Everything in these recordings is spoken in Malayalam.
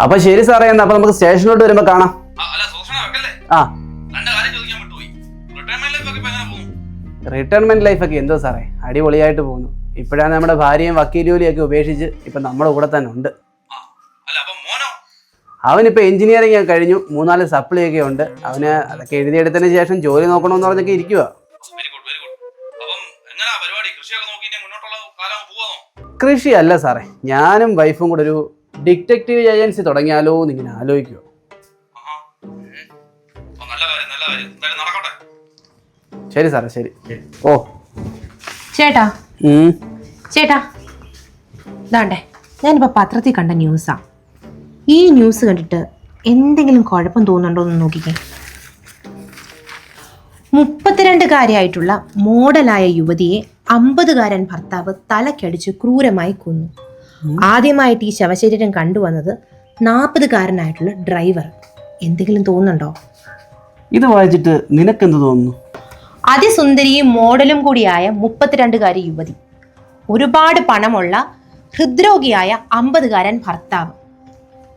അപ്പൊ ശരി സാറേ എന്നാ അപ്പൊ നമുക്ക് സ്റ്റേഷനിലോട്ട് വരുമ്പോ കാണാം. ആ, റിട്ടയർമെന്റ് ലൈഫൊക്കെ എന്തോ സാറേ അടിപൊളിയായിട്ട് പോകുന്നു. ഇപ്പോഴാണ് നമ്മുടെ ഭാര്യയും വക്കീൽ ജോലിയൊക്കെ ഉപേക്ഷിച്ച് ഇപ്പൊ നമ്മുടെ കൂടെ തന്നെ ഉണ്ട്. അവനിപ്പോ അവനിപ്പോൾ എഞ്ചിനീയറിംഗ് ഒക്കെ കഴിഞ്ഞു മൂന്നാൽ സപ്ലൈ ഒക്കെ ഉണ്ട്. അവന് അതൊക്കെ എഴുതിയെടുത്തതിന് ശേഷം ജോലി നോക്കണമെന്ന് പറഞ്ഞൊക്കെ ഇരിക്കുക കൃഷിയല്ല സാറേ ഞാനും വൈഫും കൂടെ ഒരു ഡിറ്റക്റ്റീവ് ഏജൻസി തുടങ്ങിയാലോ എന്ന് ഇങ്ങനെ ആലോചിക്കുക. ശരി സാറേ ശരി. ഓ. ചേട്ടാ. ചേട്ടാ. ഇതാണ്ടേ ഞാനിപ്പോൾ പത്രത്തിൽ കണ്ട ന്യൂസാ. ഈ ന്യൂസ് കണ്ടിട്ട് എന്തെങ്കിലും കുഴപ്പം തോന്നുന്നുണ്ടോ എന്ന് നോക്കിക്കേ. മുപ്പത്തിരണ്ടുകാരിയായിട്ടുള്ള മോഡലായ യുവതിയെ അമ്പതുകാരൻ ഭർത്താവ് തലക്കടിച്ച് ക്രൂരമായി കൊന്നു. ആദ്യമായിട്ട് ഈ ശവശരീരം കണ്ടുവന്നത് നാൽപ്പതുകാരനായിട്ടുള്ള ഡ്രൈവർ. എന്തെങ്കിലും തോന്നുന്നുണ്ടോ? ഇത് വായിച്ചിട്ട് നിനക്കെന്ത് തോന്നുന്നു? അതിസുന്ദരിയും മോഡലും കൂടിയായ മുപ്പത്തിരണ്ടുകാരി യുവതി. ഒരുപാട് പണമുള്ള ഹൃദ്രോഗിയായ അമ്പതുകാരൻ ഭർത്താവ്.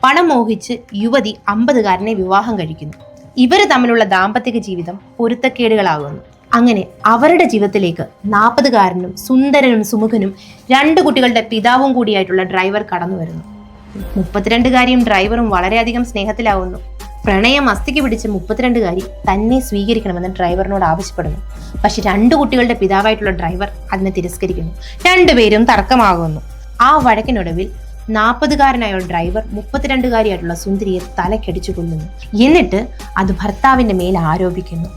പണം മോഹിച്ച് യുവതി അമ്പതുകാരനെ വിവാഹം കഴിക്കുന്നു. ഇവർ തമ്മിലുള്ള ദാമ്പത്യ ജീവിതം പൊരുത്തക്കേടുകളാകുന്നു. അങ്ങനെ അവരുടെ ജീവിതത്തിലേക്ക് നാൽപ്പതുകാരനും സുന്ദരനും സുമുഖനും രണ്ട് കുട്ടികളുടെ പിതാവും കൂടിയായിട്ടുള്ള ഡ്രൈവർ കടന്നു വരുന്നു. മുപ്പത്തിരണ്ടുകാരിയും ഡ്രൈവറും വളരെയധികം സ്നേഹത്തിലാവുന്നു. പ്രണയം അസ്ഥിക്ക് പിടിച്ച് മുപ്പത്തിരണ്ടുകാരി തന്നെ സ്വീകരിക്കണമെന്ന് ഡ്രൈവറിനോട് ആവശ്യപ്പെടുന്നു. പക്ഷെ രണ്ട് കുട്ടികളുടെ പിതാവായിട്ടുള്ള ഡ്രൈവർ അതിനെ തിരസ്കരിക്കുന്നു. രണ്ടുപേരും തർക്കമാകുന്നു. ആ വഴക്കിനൊടുവിൽ നാൽപ്പതുകാരനായ ഡ്രൈവർ മുപ്പത്തിരണ്ടുകാരിയായിട്ടുള്ള സുന്ദരിയെ തലക്കടിച്ചു കൊല്ലുന്നു എന്നിട്ട് അത് ഭർത്താവിന്റെ മേൽ ആരോപിക്കുന്നു.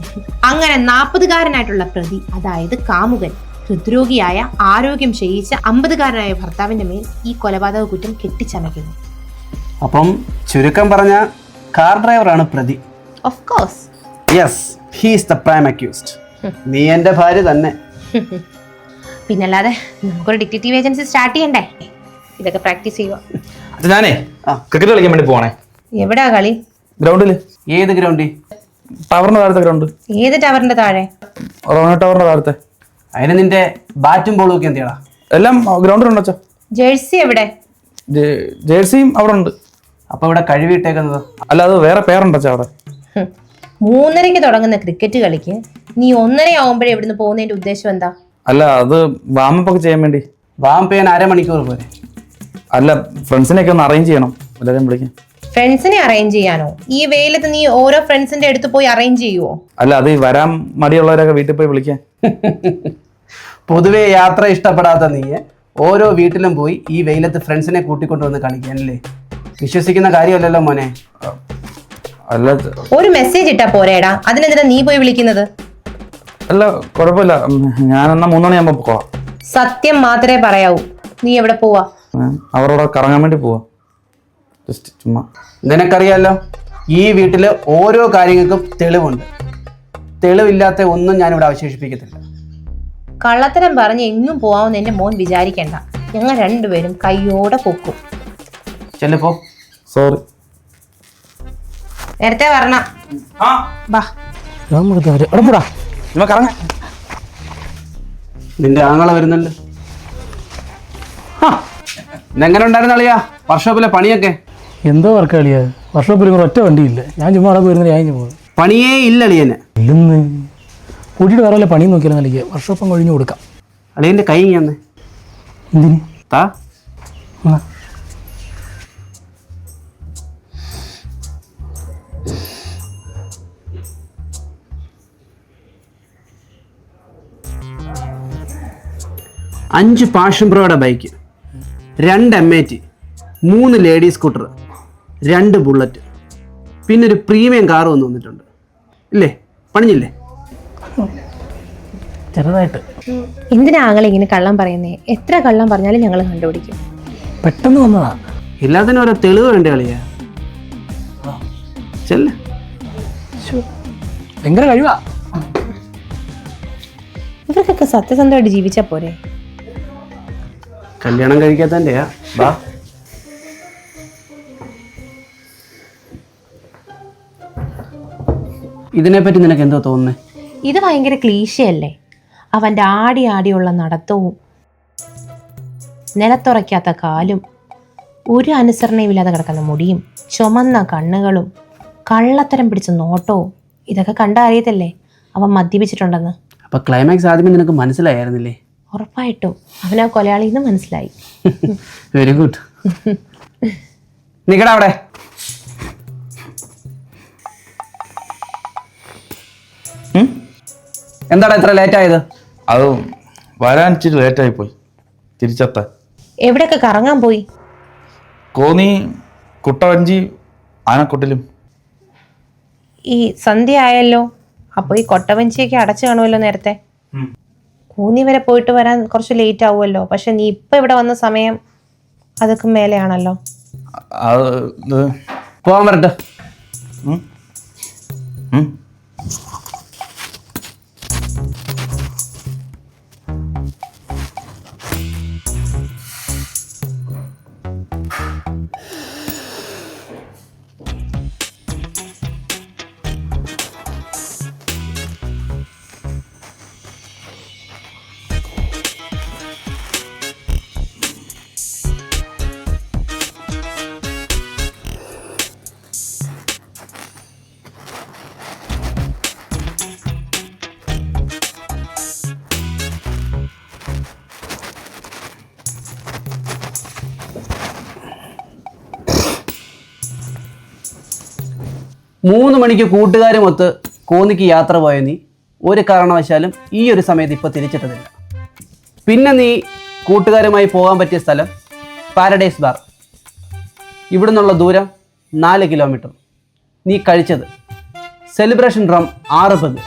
അങ്ങനെ നാൽപ്പതുകാരനായിട്ടുള്ള പ്രതി അതായത് കാമുകൻ ഹൃദ്രോഗിയായ ആരോഗ്യം ക്ഷയിച്ച അമ്പതുകാരനായ ഭർത്താവിന്റെ മേൽ ഈ കൊലപാതക കുറ്റം കെട്ടിച്ചമയ്ക്കുന്നു. അപ്പം ചുരുക്കം പറഞ്ഞ കാർ ഡ്രൈവറാണ് പ്രതി. Of course yes he's the prime accused നീ ഭാര്യ തന്നെ. പിന്നല്ലാതെ നമുക്കൊരു ഡിറ്റക്റ്റീവ് ഏജൻസി സ്റ്റാർട്ട് ചെയ്യണ്ടേ? ഇതൊക്കെ പ്രാക്ടീസ് ചെയ്യുക. അച്ഛാ ഞാനേ ക്രിക്കറ്റ് കളിക്കാൻ വേണ്ടി പോണേ. എവിടാ കളി? ഗ്രൗണ്ടിൽ. ഏത് ഗ്രൗണ്ട്? ടവറിന്റെ താഴത്തെ ഗ്രൗണ്ട്. ഏത് ടവറിന്റെ താഴെ? റോണ ടവറിന്റെ താഴത്തെ. അതിന് നിന്റെ ബാറ്റും ബോളും ഒക്കെ എന്തിയാടാ എല്ലാം ഗ്രൗണ്ടിലുണ്ട് അച്ഛാ. ജേഴ്സി എവിടെ? ജേഴ്സിയും അവിടെ ഉണ്ട്. അപ്പൊ ഇവിടെ കഴിവിട്ടേക്കുന്നത് അല്ല അത് വേറെ പേരുണ്ട് അച്ഛാ അവിടെ. മൂന്നരക്ക് മൂന്നരയ്ക്ക് തുടങ്ങുന്ന ക്രിക്കറ്റ് കളിക്ക് നീ ഒന്നര ആവുമ്പോഴേ ഇവിടുന്ന് പോകുന്നതിന്റെ ഉദ്ദേശം എന്താ? അല്ല അത് വാമപ്പ് ഒക്കെ ചെയ്യാൻ വേണ്ടി. വാമപ്പ് ഞാൻ അരമണിക്കൂർ പോരെ. അല്ല ഫ്രണ്ട്സിനെയൊക്കെ ഒന്ന് അറേഞ്ച് ചെയ്യണം. എല്ലാവരെയും വിളിക്കാം. ഫ്രണ്ട്സിനെ അറേഞ്ച് ചെയ്യാനോ? ഈ വെയിലത്ത് നീ ഓരോ ഫ്രണ്ട്സിന്റെ അടുത്ത് പോയി അറേഞ്ച് ചെയ്യുവോ? അല്ല അത് ഈ വരാൻ മടിയുള്ളവരൊക്കെ വീട്ടിൽ പോയി വിളിക്കാൻ പൊതുവെ യാത്ര ഇഷ്ടപ്പെടാത്ത നീ ഓരോ വീട്ടിലും പോയി ഈ വെയിലത്ത് ഫ്രണ്ട്സിനെ കൂട്ടിക്കൊണ്ടുവന്ന് കളിക്കാനല്ലേ? വിശ്വസിക്കുന്ന കാര്യമല്ലല്ലോ മോനെ. അല്ല ഒരു മെസ്സേജ് ഇട്ടാ പോരേടാ. അതിനെന്തിനാ നീ പോയി വിളിക്കുന്നത്? അല്ല കുഴപ്പമില്ല. ഞാനെന്നാ മൂന്നണിയാകുമ്പോ പോവാം. സത്യം മാത്രമേ പറയാവൂ. നീ എവിടെ പോവാ? അവരോട് കറങ്ങാൻ വേണ്ടി പോവാ. ജസ്റ്റ് ചുമ്മാ. നിനക്കറിയാലോ ഈ വീട്ടിൽ ഓരോ കാര്യങ്ങൾക്കും തെളിവുണ്ട്. തെളിവില്ലാത്ത ഒന്നും ഞാനിവിടെ അവശേഷിപ്പിക്കത്തില്ല. കള്ളത്തരം പറഞ്ഞ് എങ്ങും പോവാമെന്ന് എന്റെ മോൻ വിചാരിക്കണ്ട. ഞങ്ങൾ രണ്ടുപേരും കയ്യോടെ പൊക്കും. ചെല്ലപ്പോ സോറി നേരത്തെ പറഞ്ഞ ബാ. ചുമ്മാ കറങ്ങാൻ നിന്റെ ആങ്ങളെ വരുന്നുണ്ട്. എങ്ങനെ ഉണ്ടായിരുന്ന അളിയാ വർക്ക്ഷോപ്പിലെ പണിയൊക്കെ? എന്തോ വർക്ക് അളിയാ വർക്ക്ഷോപ്പിൽ ഒറ്റ വണ്ടിയില്ല. ഞാൻ ചുമ്മാ അവിടെ പോയിരുന്ന ഞാൻ പോകും പണിയേ ഇല്ല അളിയന്. ഇല്ലെന്ന്. കൂട്ടിയിട്ട് വേറെ വല്ല പണിയും നോക്കിയാലും നൽകിയ വർഷോപ്പം കഴിഞ്ഞു കൊടുക്കാം. അളിയന്റെ കൈ ഞാന്ന് എന്തിന്? താ. അഞ്ച് പാഷൻ പ്രോയുടെ ബൈക്ക് രണ്ട് എം എ ടി മൂന്ന് ലേഡീസ് സ്കൂട്ടർ രണ്ട് ബുള്ളറ്റ് പിന്നെ ഒരു പ്രീമിയം കാർ വന്ന് വന്നിട്ടുണ്ട്. ഇല്ലേ? പണിഞ്ഞില്ലേ? ചെറുതായിട്ട്. എന്തിനാ ഇങ്ങനെ കള്ളം പറയുന്നേ? എത്ര കള്ളം പറഞ്ഞാലും ഞങ്ങൾ കണ്ടുപിടിക്കും. പെട്ടെന്ന് വന്നതാ. എല്ലാത്തിനും ഓരോ തെളിവ് വേണ്ട കളിയാ ചെല്ല. ഭയങ്കര കഴിവാ. ഇവർക്കൊക്കെ സത്യസന്ധമായിട്ട് ജീവിച്ചാ പോരെ? കല്യാണം കഴിക്കാത്തന്റെയാ വാ ഇതിനെപ്പറ്റി നിനക്ക് എന്തോ തോന്നുന്നത് ഇത് ഭയങ്കര ക്ലീശയല്ലേ? അവന്റെ ആടി ആടിയുള്ള നടത്തവും നിലത്തുറയ്ക്കാത്ത കാലും ഒരു അനുസരണയും ഇല്ലാതെ കിടക്കുന്ന മുടിയും ചുമന്ന കണ്ണുകളും കള്ളത്തരം പിടിച്ച നോട്ടവും ഇതൊക്കെ കണ്ടറിയത്തല്ലേ? അവൻ മദ്യപിച്ചിട്ടുണ്ടെന്ന്. അപ്പൊ ക്ലൈമാക്സ് ആദ്യമേ നിനക്ക് മനസ്സിലായിരുന്നില്ലേ? ഉറപ്പായിട്ടും. അവനാ കൊലയാളിന്ന് മനസ്സിലായി. വെരി ഗുഡ് നിക്കടാ അവിടെ? എന്താടാ ഇത്ര ലേറ്റ് ആയത്? അത് വരാൻ ഇച്ചിരി ആയി പോയി. തിരിച്ചെത്താൻ. എവിടെയൊക്കെ കറങ്ങാൻ പോയി? കോന്നി കുട്ടവഞ്ചി ആനക്കുട്ടിലും. ഈ സന്ധ്യ ആയല്ലോ. അപ്പോൾ ഈ കൊട്ടവഞ്ചിയൊക്കെ അടച്ചു കാണുമല്ലോ നേരത്തെ. കൂന്നി വരെ പോയിട്ട് വരാൻ കുറച്ച് ലേറ്റ് ആവുമല്ലോ. പക്ഷെ നീ ഇപ്പൊ ഇവിടെ വന്ന സമയം അതൊക്കെ മേലെയാണല്ലോ. പോവാൻ വരട്ടെ. മൂന്ന് മണിക്ക് കൂട്ടുകാരുമൊത്ത് കോന്നിക്ക് യാത്ര പോയ നീ ഒരു കാരണവശാലും ഈ ഒരു സമയത്ത് ഇപ്പോൾ തിരിച്ചിട്ടതില്ല. പിന്നെ നീ കൂട്ടുകാരുമായി പോകാൻ പറ്റിയ സ്ഥലം പാരഡൈസ് ബാർ. ഇവിടെ നിന്നുള്ള ദൂരം നാല് കിലോമീറ്റർ. നീ കഴിച്ചത് സെലിബ്രേഷൻ ഡ്രം ആറ് പഗ്.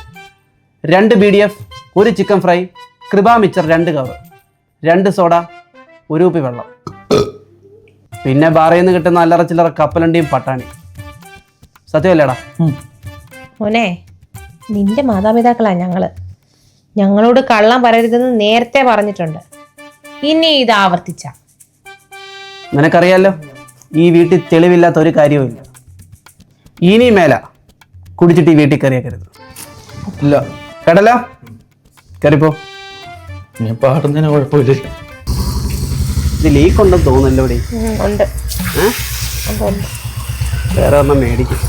രണ്ട് ബി ഡി എഫ് ഒരു ചിക്കൻ ഫ്രൈ കൃപാ മിച്ചർ രണ്ട് കവർ രണ്ട് സോഡ ഒരു ഉപ്പി വെള്ളം. പിന്നെ ബാറിൽ നിന്ന് കിട്ടുന്ന അല്ലറ ചില്ലറ കപ്പലണ്ടിയും പട്ടാണി. സത്യമല്ലേടാ. മോനെ നിന്റെ മാതാപിതാക്കളാ ഞങ്ങൾ. ഞങ്ങളോട് കള്ളം പറയരുതെന്ന് നേരത്തെ പറഞ്ഞിട്ടുണ്ട്. ഇനി ഇത് ആവർത്തിച്ച. നിനക്കറിയാലോ ഈ വീട്ടിൽ തെളിവില്ലാത്ത ഒരു കാര്യവും ഇനി മേല കുടിച്ചിട്ട് ഈ വീട്ടിൽ കയറിയക്കരുത്. ഇല്ല. കേട്ടല്ലോ? കയറിപ്പോ. ഞാൻ പാടുന്നതിന് കുഴപ്പമില്ല. ഇത് ലീക്ക് ഉണ്ടെന്ന് തോന്നുന്നല്ലോ ഇവിടെ? ഉണ്ട്. ഏ? വേറെ ഒന്ന് മേടിക്കും.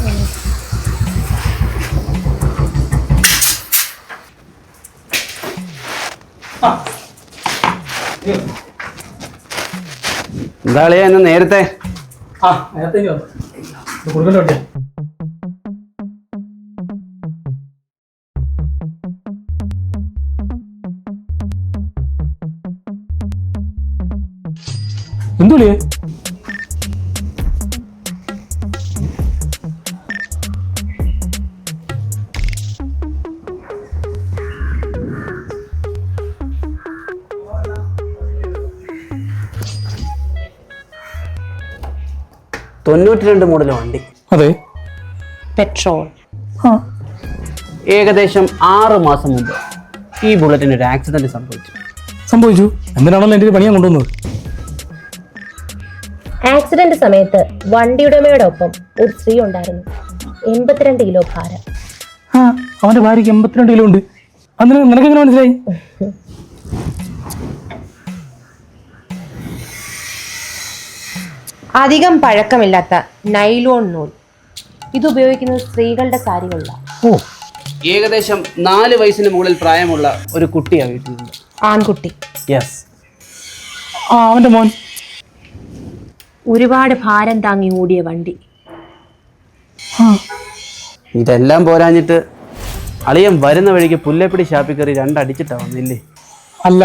എന്താ അളിയാ ഇന്ന് നേരത്തെ? ആ നേരത്തെ ഇനി വന്നു. ഇത് കൊടുക്കണ്ട എന്തുള്ളിയേ തൊണ്ണൂറ്റി രണ്ട് മോഡൽ വണ്ടി. അതെ. പെട്രോൾ. ഏകദേശം ആറ് മാസം മുമ്പ് ഈ ബുള്ളറ്റിന് ഒരു ആക്സിഡന്റ് സംഭവിച്ചു. സംഭവിച്ചു. എന്തിനാണല്ലോ എന്റെ പണിയാൻ കൊണ്ടുവന്നത്? ആക്സിഡന്റ് സമയത്ത് വണ്ടിയുടമയുടെ ഒപ്പം ഒരു സ്ത്രീ ഉണ്ടായിരുന്നു. എൺപത്തിരണ്ട് കിലോ ഭാരം. ആ അവന്റെ ഭാര്യയ്ക്ക് എൺപത്തിരണ്ട് കിലോ ഉണ്ട്. അതിന് നിനക്കെങ്ങനെ മനസ്സിലായി? അധികം പഴക്കമില്ലാത്ത നൈലോൺ നൂൽ. ഇത് ഉപയോഗിക്കുന്നത് സ്ത്രീകളുടെ സാരികളിലാണ് ഓ. ഏകദേശം നാല് വയസ്സിന് മുകളിൽ പ്രായമുള്ള ഒരു കുട്ടിയാണ് വീട്ടിലുണ്ട് ആൺകുട്ടി. യെസ് ആ അവന്റെ മോൻ. ഒരുപാട് ഭാരം താങ്ങി ഓടിയ വണ്ടി. ഇതെല്ലാം പോരാഞ്ഞിട്ട് അളിയൻ വരുന്ന വഴിക്ക് പുല്ലേപ്പിടി ഷാപ്പിൽ കയറി രണ്ടടിച്ചിട്ടാ വന്നില്ലേ? അല്ല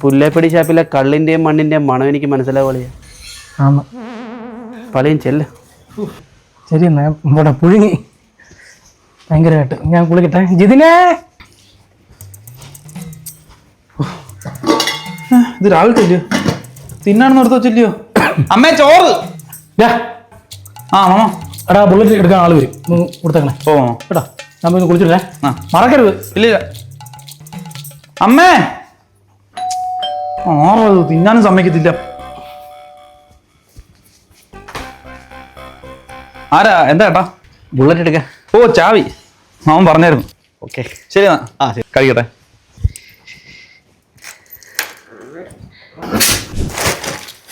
പുല്ലേപ്പിടി ഷാപ്പിലെ കള്ളിന്റെയും മണ്ണിന്റെയും മണം എനിക്ക് മനസ്സിലാവും അളിയ ആന്ന്. പളിയും ചെല്ല. ശരി എന്നാ ഇവിടെ പുഴുങ്ങി. ഭയങ്കരമായിട്ട്. ഞാൻ കുളിക്കട്ടെ. ജിതിനെ! ഇത് രാവിലത്തെ ഇല്ലയോ തിന്നാണെന്ന് ഓർത്ത് വെച്ചില്ലയോ അമ്മേ ചോറ്! ഡാ, ആ മാമ. എടാ ബുള്ളറ്റ് എടുക്കാൻ ആൾ വരും. ഒന്ന് കൊടുത്തേക്കണേ. ഓ കേട്ടോ ഞാൻ പോയി ഒന്ന് കുളിച്ചിട്ടേ. ആ. മറക്കരുത്. ഇല്ല അമ്മേ! ആറോ തിന്നാനും സമ്മതിക്കത്തില്ല. ആരാ? എന്താ ഏട്ടാ? ബുള്ളറ്റ് എടുക്ക. ഓ ചാവി. അവൻ പറഞ്ഞായിരുന്നു. ഓക്കെ ശരി എന്നാ. ആ ശരി. കഴിക്കട്ടെ.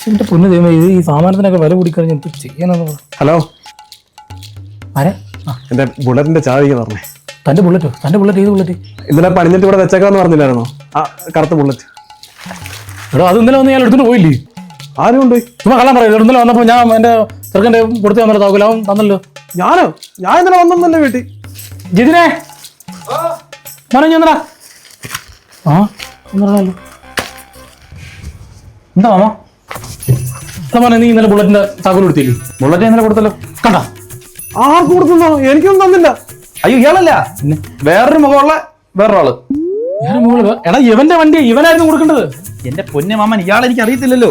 എന്റെ പൊന്നു ദൈവം ഇത് ഈ സാമാനത്തിനൊക്കെ വില കൂടിക്കഴിഞ്ഞ് എന്ത് ചെയ്യാനെന്ന് ഹലോ. ആരാ? എന്റെ ബുള്ളറ്റിന്റെ ചാവി പറഞ്ഞേ. തന്റെ ബുള്ളറ്റോ തന്റെ ബുള്ളറ്റ് ഏത് ബുള്ളറ്റ് ഇന്നലെ പണിഞ്ഞിട്ട് ഇവിടെ വെച്ചേക്കാന്ന് പറഞ്ഞില്ലായിരുന്നോ? ആ കറുത്ത ബുള്ളറ്റ് എടോ അത് ഇന്നലെ വന്ന് ഞാൻ എടുത്തിട്ട് പോയില്ലേ? ആരും ഉണ്ട് ചുമ്മാ കള്ളം പറയുന്നത് ഇന്നലെ വന്നപ്പോൾ ഞാൻ എന്റെ ചെറുക്കന്റെ കൊടുത്തു തന്നല്ലോ താക്കോല അവൻ തന്നല്ലോ ഞാനോ? ഞാൻ ഇന്നലെ വന്നല്ലേ വീട്ടിൽ. ജിതിനെ? മോനെ ഞാൻ ആ എന്നല്ലോ എന്താ മാമ? എന്താ മോനെ നീ ഇന്നലെ ബുള്ളറ്റിന്റെ താക്കോൽ കൊടുത്തില്ലേ? ബുള്ളറ്റ് ഇന്നലെ കൊടുത്തല്ലോ. കണ്ട? ആർക്ക് കൊടുക്കുന്നോ എനിക്കൊന്നും തന്നില്ല. അയ്യോ ഇയാളല്ല. വേറൊരു മുഖമുള്ള വേറൊരാൾ. വേറെ മുകളിൽ എടാ ഇവന്റെ വണ്ടി ഇവനായിരുന്നു കൊടുക്കേണ്ടത്. എന്റെ പൊന്ന മാമൻ ഇയാൾ എനിക്ക് അറിയത്തില്ലല്ലോ.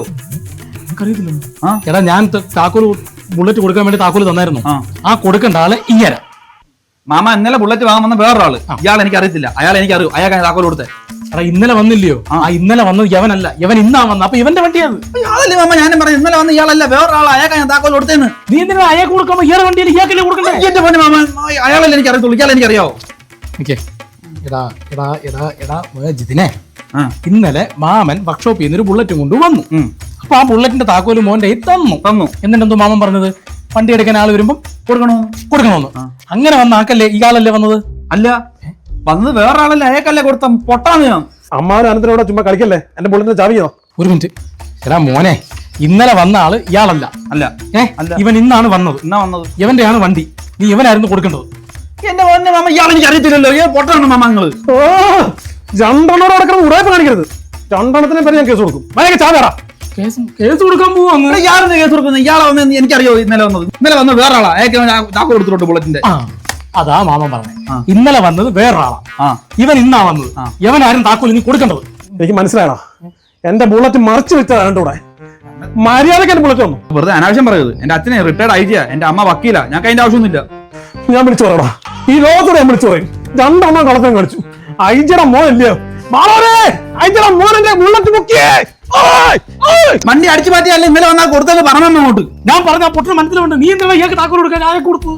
എനിക്കറിയത്തില്ല. ആ. എടാ ഞാൻ താക്കോൽ ബുള്ളറ്റ് കൊടുക്കാൻ വേണ്ടി താക്കോൽ തന്നായിരുന്നു. ആ. ആ കൊടുക്കേണ്ട ആൾ ഇങ്ങനെ. മാമ ഇന്നലെ ബുള്ളറ്റ് വാങ്ങാൻ വന്ന വേറൊരാൾ. ഇയാൾ എനിക്ക് അറിയത്തില്ല. അയാൾ എനിക്ക് അറിയൂ. അയാൾ താക്കോൽ കൊടുത്തേ. എടാ ഇന്നലെ വന്നില്ലയോ? ആ. ഇന്നലെ വന്നത് യവനല്ല യവൻ ഇന്നാ വന്ന അപ്പൊ ഇവന്റെ വണ്ടിയാണ് ഇയാളല്ലേ മാമ? ഞാനും പറഞ്ഞു ഇന്നലെ വന്ന ഇയാളല്ല വേറൊരാൾ അയാൾക്ക് ഞാൻ താക്കോൽ കൊടുത്തേന്ന്. നീ എന്തിനാ അയാൾക്ക് കൊടുക്കുമ്പോ ഇയാളെ വണ്ടിയിൽ ഇയാൾക്കല്ലേ കൊടുക്കണ്ടേ? എന്റെ പൊന്നെ മാമ. അയാളല്ലേ എനിക്ക് അറിയത്തുള്ളൂ. ഇയാൾ എനിക്ക്. അറിയാവോ ഓക്കെ എടാ എടാ എടാ എടാ ജിതിനെ. ഇന്നലെ മാമൻ വർക്ക്ഷോപ്പിൽ നിന്ന് ഒരു ബുള്ളറ്റ് കൊണ്ട് വന്നു. അപ്പൊ ആ ബുള്ളറ്റിന്റെ താക്കോൽ മോന്റെ തന്നു. തന്നു. എന്നിട്ടെന്തോ മാമൻ പറഞ്ഞത്? വണ്ടി എടുക്കാൻ ആൾ വരുമ്പം കൊടുക്കണോ? കൊടുക്കണോന്ന്. അങ്ങനെ വന്ന ആക്കല്ലേ ഇയാളല്ലേ വന്നത്? അല്ല വന്നത് വേറൊരാളല്ലേ അയാൾക്കല്ലേ കൊടുത്ത പൊട്ടാന്ന് ഞാൻ അമ്മാവൻ അനന്തരോടെ ചുമ്മാ കളിക്കല്ലേ? എന്റെ ബുള്ളറ്റിന്റെ ചാവിയോ? ഒരു മിനിറ്റ് എടാ മോനെ ഇന്നലെ വന്ന ആൾ ഇയാളല്ല. അല്ല. ഏ? അല്ല. ഇവൻ ഇന്നാണ് വന്നത്. ഇന്നാ വന്നത്. ഇവന്റെയാണ് വണ്ടി. നീ ഇവനായിരുന്നു കൊടുക്കേണ്ടത്. എന്റെ മോനെ മാമ ഇയാൾ എനിക്ക് അറിയത്തില്ലല്ലോ. ഏ പൊട്ടാണ് മാമ നിങ്ങൾ? ഓ രണ്ടെണ്ണോട് കിടക്കുന്നത് ഉടായ്പ കാണിക്കരുത്. രണ്ടെണ്ണത്തിനെ പേര് ഞാൻ കേസ് കൊടുക്കും. ഭയങ്കര ചാവേറാ കേസ് കേസ് കൊടുക്കാൻ പോവാ ഇവിടെ ഇയാളെന്താ കേസ് കൊടുക്കുന്നത്? ഇയാളെ വന്ന് എനിക്കറിയോ ഇന്നലെ വന്നത് ഇന്നലെ വന്ന വേറെ ആളാ അയാൾക്ക് കൊടുത്തിട്ടുണ്ട് ബുള്ളറ്റിന്റെ അതാ മാമൻ പറഞ്ഞത് ഇന്നലെ വന്നത് വേറൊരാളാ. ഇവൻ ഇന്നാ വന്നത്. ഇവൻ ഇവനാരും താക്കോൽ ഇനി കൊടുക്കേണ്ടത്. എനിക്ക് മനസ്സിലായടാ. എന്റെ ബുള്ളറ്റ് മറിച്ച് വെച്ചതാണ് രണ്ടു കൂടെ മര്യാദയ്ക്ക് എന്റെ ബുള്ളറ്റ് വന്നു. വെറുതെ അനാവശ്യം പറയുന്നത് എന്റെ അച്ഛനെ റിട്ടയർഡ് ആയിട്ട് എന്റെ അമ്മ വക്കീല. ഞങ്ങൾക്ക് അതിന്റെ ആവശ്യമൊന്നുമില്ല. ഞാൻ വിളിച്ചു പറയടാ. ഈ ലോകത്തോടെ ഞാൻ വിളിച്ചു പറയും. രണ്ടെണ്ണം കളത്തം കളിച്ചു ഐജട മോനല്ലയോ മാളോരെ ഐജട മോനല്ലേ? ബുള്ളറ്റ് മുക്കിയേ! വണ്ടി അടിച്ചു മാറ്റിയല്ലേ ഇന്നലെ വന്നാൽ കൊടുത്തത് പറഞ്ഞു അങ്ങോട്ട്. ഞാൻ പറഞ്ഞ പൊട്ടണ മനസ്സിലുണ്ട്. നീ എന്താ ഇയാൾക്ക് താക്കോൽ കൊടുക്കാൻ? ഞാൻ കൊടുത്തു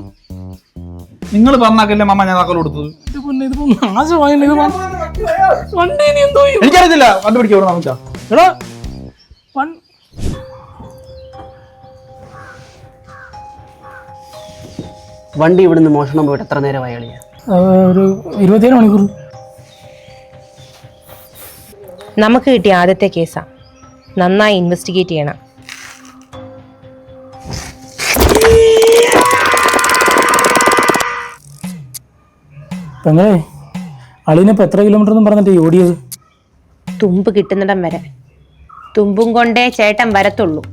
നിങ്ങൾ പറഞ്ഞാക്കല്ലേ മാമ ഞാൻ താക്കോൽ കൊടുത്തത്? എനിക്കറിയത്തില്ല. ഇവിടെ നമുക്ക് എടാ വണ്ടി ഇവിടുന്ന് മോഷണം പോയിട്ട് എത്ര നേരമായി അളിയ? ഒരു ഇരുപത്തിയേഴ് മണിക്കൂർ. നമുക്ക് കിട്ടിയ ആദ്യത്തെ കേസാ. നന്നായി ഇൻവെസ്റ്റിഗേറ്റ് ചെയ്യണം. പെങ്ങളെ അളിനിപ്പോ എത്ര കിലോമീറ്റർ എന്നും പറഞ്ഞിട്ട് ഈ ഓടിയത്? തുമ്പ് കിട്ടുന്നിടം വരെ. തുമ്പും കൊണ്ടേ ചേട്ടൻ വരത്തുള്ളൂ.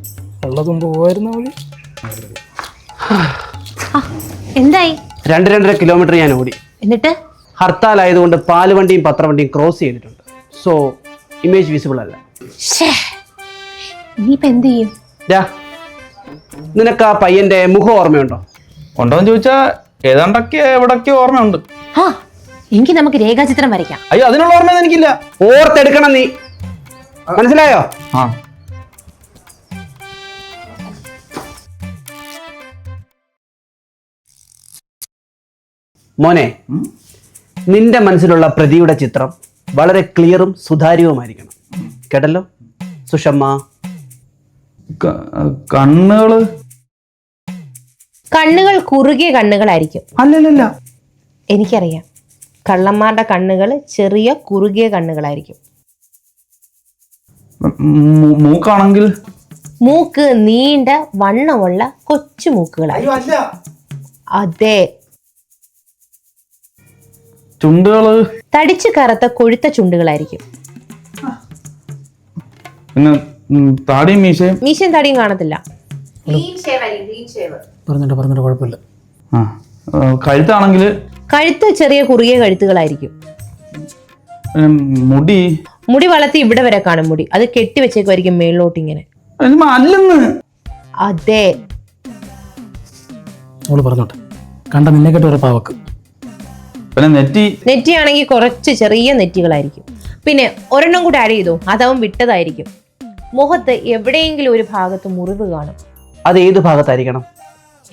എന്തായി? രണ്ട് രണ്ടര കിലോമീറ്റർ ഞാൻ ഓടി. എന്നിട്ട്? ഹർത്താൽ ആയതുകൊണ്ട് പാലുവണ്ടിയും പത്രവണ്ടിയും ക്രോസ് ചെയ്തിട്ടുണ്ട്. സോ ഇമേജ് വിസിബിൾ അല്ല. ശ്ശേ. ഇനിയിപ്പോ എന്ത് ചെയ്യും? നിനക്ക് ആ പയ്യന്റെ മുഖം ഓർമ്മയുണ്ടോ? ഉണ്ടോന്ന് ചോദിച്ചാ ഏതാണ്ടൊക്കെ എവിടൊക്കെ ഓർമ്മയുണ്ട്. ആ എങ്കിൽ നമുക്ക് രേഖാചിത്രം വരയ്ക്കാം. അയ്യോ അതിനുള്ള ഓർമ്മ എനിക്കില്ല. ഓർത്തെടുക്കണം നീ. മനസ്സിലായോ? ആ. മോനെ നിന്റെ മനസ്സിലുള്ള പ്രതിയുടെ ചിത്രം വളരെ ക്ലിയറും സുതാര്യവുമായിരിക്കണം. കേട്ടല്ലോ? സുഷമ്മ. കണ്ണുകൾ? കണ്ണുകൾ കുറുകിയ കണ്ണുകളായിരിക്കും. അല്ലല്ല എനിക്കറിയാം. കള്ളന്മാരുടെ കണ്ണുകൾ ചെറിയ കുറുകിയ കണ്ണുകളായിരിക്കും. മൂക്കാണെങ്കിൽ? മൂക്ക് നീണ്ട വണ്ണമുള്ള കൊച്ചു മൂക്കുകളായിരിക്കും. അതെ. ചുണ്ടുകൾ? തടിച്ചു കറുത്ത കൊഴുത്ത ചുണ്ടുകളായിരിക്കും. പിന്നെ ഉം, താടിയും മീശയും? മീശയും തടിയും കാണത്തില്ല. പറഞ്ഞിട്ട് പറഞ്ഞിട്ട് കുഴപ്പമില്ല. ആ കഴുത്താണെങ്കിൽ കഴുത്ത് ചെറിയ കുറുകിയ കഴുത്തുകളായിരിക്കും. മുടി? മുടി വളർത്തി ഇവിടെ വരെ കാണും മുടി. അത് കെട്ടി വെച്ചേക്കുമായിരിക്കും മേളിലോട്ട് ഇങ്ങനെ. അല്ലെന്ന് അതെ. അവൾ പറഞ്ഞോട്ടെ. കണ്ട നിന്നെ കേട്ട് ഒരു പാവക്ക്. പിന്നെ നെറ്റി? നെറ്റിയാണെങ്കിൽ കുറച്ച് ചെറിയ നെറ്റികളായിരിക്കും. പിന്നെ ഒരെണ്ണം കൂടി ആഡ് ചെയ്തു. അതവൻ വിട്ടതായിരിക്കും. മുഖത്ത് എവിടെയെങ്കിലും ഒരു ഭാഗത്ത് മുറിവ് കാണും. അത് ഏത് ഭാഗത്തായിരിക്കണം?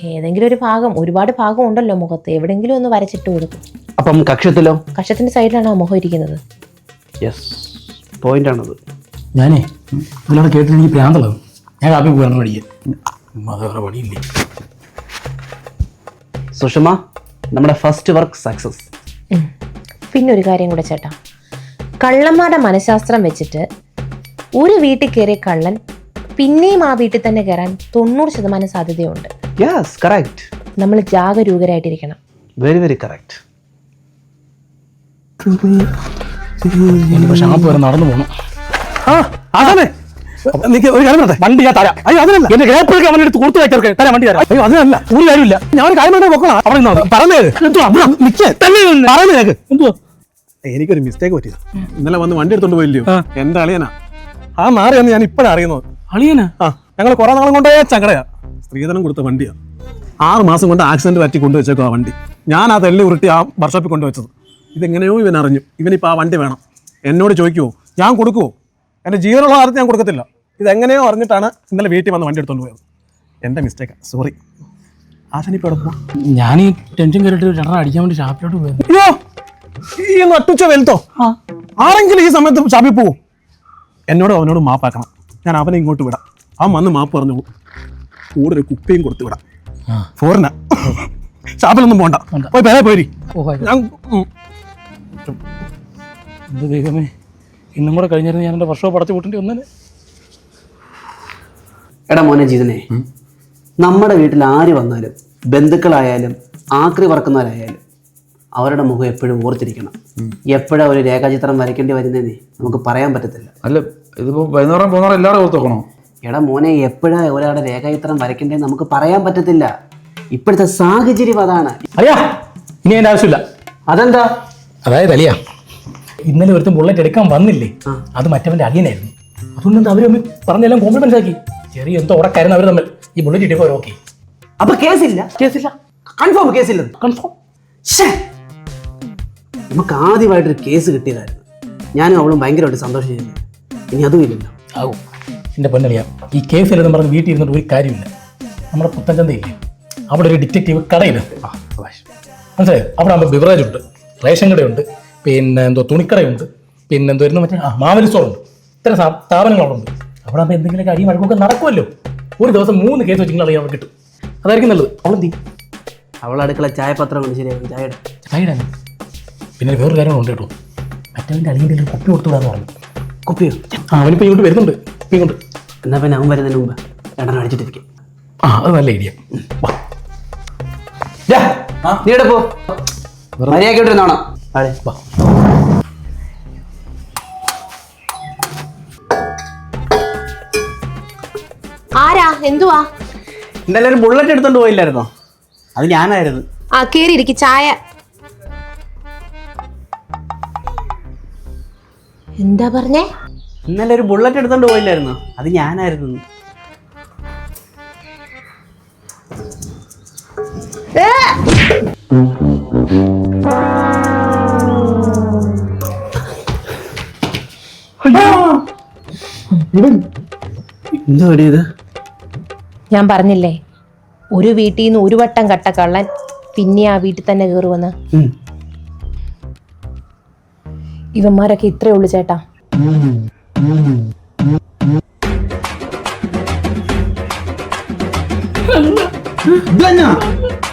ഏതെങ്കിലും ഒരു ഭാഗം. ഒരുപാട് ഭാഗം ഉണ്ടല്ലോ മുഖത്ത്. എവിടെയെങ്കിലും ഒന്ന് വരച്ചിട്ട് കൊടുക്കും. അപ്പം കക്ഷത്തിലോ? കക്ഷത്തിന്റെ സൈഡിലാണ് ആ മുഖം ഇരിക്കുന്നത്? യെസ് പോയിന്റ് ആണത്. ഞാനേ ഇതിലൂടെ കേട്ടിട്ട് എനിക്ക് പ്രാന്തളത് ഞാൻ കാപ്പി പോകണം പഠിക്കാൻ പണിയില്ലേ? സുഷമ നമ്മുടെ ഫസ്റ്റ് വർക്ക് സക്സസ്. പിന്നെ ഒരു കാര്യം കൂടെ ചേട്ടാ. കള്ളന്മാരുടെ മനഃശാസ്ത്രം വെച്ചിട്ട് ഒരു വീട്ടിൽ കയറിയ കള്ളൻ പിന്നെയും ആ വീട്ടിൽ തന്നെ കയറാൻ തൊണ്ണൂറ് ശതമാനം സാധ്യതയുണ്ട്. യെസ് കറക്റ്റ് നമ്മൾ ജാഗരൂകരായിട്ടിരിക്കണം. വെരി വെരി കറക്റ്റ് പക്ഷെ ആ പേര് നടന്നു പോകണം ആ അതാണ്. നിക്ക് ഒരു കാര്യം പറയട്ടെ? വണ്ടി ഞാൻ തരാം. അയ്യോ അതിനല്ല. എന്റെ ഗ്രേപ്പൊക്കെ അവൻ എടുത്ത് കൊടുത്തു വെച്ചവർക്ക് തരാം വണ്ടി തരാം. അയ്യോ അതിനല്ല. ഒരു കാര്യമില്ല. ഞാൻ ഒരു കാര്യം പറഞ്ഞാൽ പൊക്കണം അവിടെ നിന്നാ പറഞ്ഞത് നിക്ക്. പറയുന്നത് കേക്ക് എന്തോ എനിക്കൊരു മിസ്റ്റേക്ക് പറ്റിയത്. ഇന്നലെ വന്ന് വണ്ടി എടുത്തോണ്ട് പോയില്ലയോ? എന്റെ അളിയനാ. ആ മാറിയെന്ന് ഞാൻ ഇപ്പോഴാണ് അറിയുന്നത്. അളിയനാ? ആ ഞങ്ങൾ കുറെ നാളും കൊണ്ടേ ചങ്ങടയാ. സ്ത്രീധനം കൊടുത്ത വണ്ടിയാ. ആറ് മാസം കൊണ്ട് ആക്സിഡന്റ് പറ്റി കൊണ്ടുവച്ചേക്കും ആ വണ്ടി. ഞാൻ ആ തെല്ലി ഉരുട്ടി ആ വർക്ക്ഷോപ്പിൽ കൊണ്ടുവച്ചത്. ഇതെങ്ങനെയോ ഇവൻ അറിഞ്ഞു ഇവനിപ്പോൾ ആ വണ്ടി വേണം. എന്നോട് ചോദിക്കുവോ? ഞാൻ കൊടുക്കുവോ? എന്റെ ജീവനുള്ള ആദ്യം ഞാൻ കൊടുക്കത്തില്ല. ഇതെങ്ങനെയോ അറിഞ്ഞിട്ടാണ് ഇന്നലെ വീട്ടിൽ വന്ന് വണ്ടി എടുത്തോണ്ട് പോയത്. എന്റെ മിസ്റ്റേക്ക് സോറി ആശനിപ്പോൾ എവിടെ ഞാൻ ഈ ടെൻഷൻ കയറിയിട്ട് രണ്ടെണ്ണം അടിക്കാൻ വേണ്ടി ഷാപ്പിലോട്ട് പോയത്. അയ്യോ! ഈ നട്ടുച്ച വെലുത്തോ ആരെങ്കിലും ഈ സമയത്ത് ഷാപ്പിൽ പോവും? എന്നോട് അവനോട് മാപ്പാക്കണം ഞാൻ അവനെ ഇങ്ങോട്ട് വിടാം. അവൻ വന്ന് മാപ്പ് പറഞ്ഞു പോകും. കൂടെ ഒരു കുപ്പിയും കൊടുത്തു വിടാം. ആ. ഫോറിന ഷാപ്പിലൊന്നും പോണ്ട. വേണ്ട. പോയി പേരെ പോയി ഞാൻ ദൈവമേ ഇന്നും കൂടെ കഴിഞ്ഞിരുന്നു ഞാൻ എന്റെ വർഷവും പടച്ചു കൂട്ടേണ്ടി ഒന്നിന് എടാ മോനെ ജീതനെ നമ്മുടെ വീട്ടിൽ ആര് വന്നാലും ബന്ധുക്കളായാലും ആക്രി വറക്കുന്നവരായാലും അവരുടെ മുഖം എപ്പോഴും ഓർത്തിരിക്കണം. എപ്പോഴാ ഒരു രേഖാചിത്രം വരയ്ക്കേണ്ടി വരുന്നതെന്നേ നമുക്ക് പറയാൻ പറ്റത്തില്ല. അല്ല ഇതിപ്പോ വൈകുന്നേരം പോകുന്നവരെ എല്ലാവരും ഓർത്ത് നോക്കണോ എടാ മോനെ എപ്പോഴാ ഒരാളുടെ രേഖാചിത്രം വരയ്ക്കേണ്ടതെന്ന് നമുക്ക് പറയാൻ പറ്റത്തില്ല. ഇപ്പോഴത്തെ സാഹചര്യം അതാണ്. അറിയാ ഇനി അതിന്റെ ആവശ്യമില്ല. അതെന്താ? അതായത് അലിയ ഇന്നലെ ഒരുത്തും ബുള്ളറ്റ് എടുക്കാൻ വന്നില്ലേ? അത് മറ്റവന്റെ അളിയനായിരുന്നു അതുകൊണ്ട് എന്താ അവർ തമ്മിൽ പറഞ്ഞെല്ലാം കോംപ്ലിമെന്റ് ആക്കി ചെറിയ എന്തോ ഉടക്കായിരുന്നു അവർ തമ്മിൽ. ഈ ബുള്ളറ്റ് ഇട്ടപ്പോൾ ഓക്കെ അപ്പൊ കേസില്ല? കേസില്ല. കൺഫേം കേസില്ല. കൺഫേം നമുക്ക് ആദ്യമായിട്ടൊരു കേസ് കിട്ടിയതായിരുന്നു. ഞാനും അവളും ഭയങ്കരമായിട്ട് സന്തോഷിച്ചിരുന്നു. ഇനി അതും ഇല്ലല്ലോ. ആവും എന്റെ പൊന്നളിയാ ഈ കേസിലെന്ന് പറഞ്ഞ് വീട്ടിൽ ഇരുന്നിട്ട് ഒരു കാര്യമില്ല. നമ്മുടെ പുത്തൻചന്തയില്ലേ അവിടെ ഒരു ഡിറ്റക്റ്റീവ് കടയില്ല മനസ്സിലായോ? അവിടെ ആകുമ്പോൾ ബിവറേജ് ഉണ്ട് റേഷൻ കടയുണ്ട് പിന്നെ എന്തോ തുണിക്കടയുണ്ട്. പിന്നെ എന്തോ ഇരുന്ന് മറ്റേ ആ മാവലി സ്റ്റോറുണ്ട് ഇത്തരം സ്ഥാ- സ്ഥാപനങ്ങൾ അവിടെ ഉണ്ട്. അവിടെ ആകുമ്പോൾ എന്തെങ്കിലും അടിയും വഴക്കൊക്കെ നടക്കുമല്ലോ. ഒരു ദിവസം മൂന്ന് കേസ് വെച്ചിങ്ങനെ അറിയാൻ കിട്ടും. അതായിരിക്കും നല്ലത്. അവളെന്തി അവൾ അടുക്കള ചായപത്രം കൊണ്ട് ശരിയാകും ചായയുടെ ചായയുടെ പിന്നെ വേറൊരു കാര്യം ഉണ്ട് കേട്ടോ. മറ്റവന്റെ അളിയന്റെ ഒരു കുപ്പി കൊടുത്തുവിടാന്ന് പറഞ്ഞു. കുപ്പിയോ? ആ അവനിപ്പോൾ ഇങ്ങോട്ട് വരുന്നുണ്ട്. കുപ്പി കൊണ്ട് എന്നാൽ പിന്നെ അവൻ വരുന്നതിന് മുമ്പ് രണ്ടെണ്ണം അടിച്ചിട്ടിരിക്കും. ആ അത് നല്ല ഐഡിയ വാ നീ ഇവിടെ പോ? മര്യാദയ്ക്കിട്ടിരുന്നോണം അതെ വാ. ആരാ? എന്തുവാ? ഇന്നലെ ഒരു ബുള്ളറ്റ് എടുത്തോണ്ട് പോയില്ലായിരുന്നോ? അത് ഞാനായിരുന്നു. ആ കേറി ഇരിക്ക് ചായ. എന്താ പറഞ്ഞേ? ഇന്നലെ ഒരു ബുള്ളറ്റ് എടുത്തോണ്ട് പോയില്ലായിരുന്നോ? അത് ഞാനായിരുന്നു. എന്തോ ഞാൻ പറഞ്ഞില്ലേ ഒരു വീട്ടിൽ നിന്ന് ഒരു വട്ടം കട്ട കള്ളൻ പിന്നെ ആ വീട്ടിൽ തന്നെ കയറുവെന്ന്. ഇവന്മാരൊക്കെ ഇത്രേ ഉള്ളു ചേട്ടാ. Another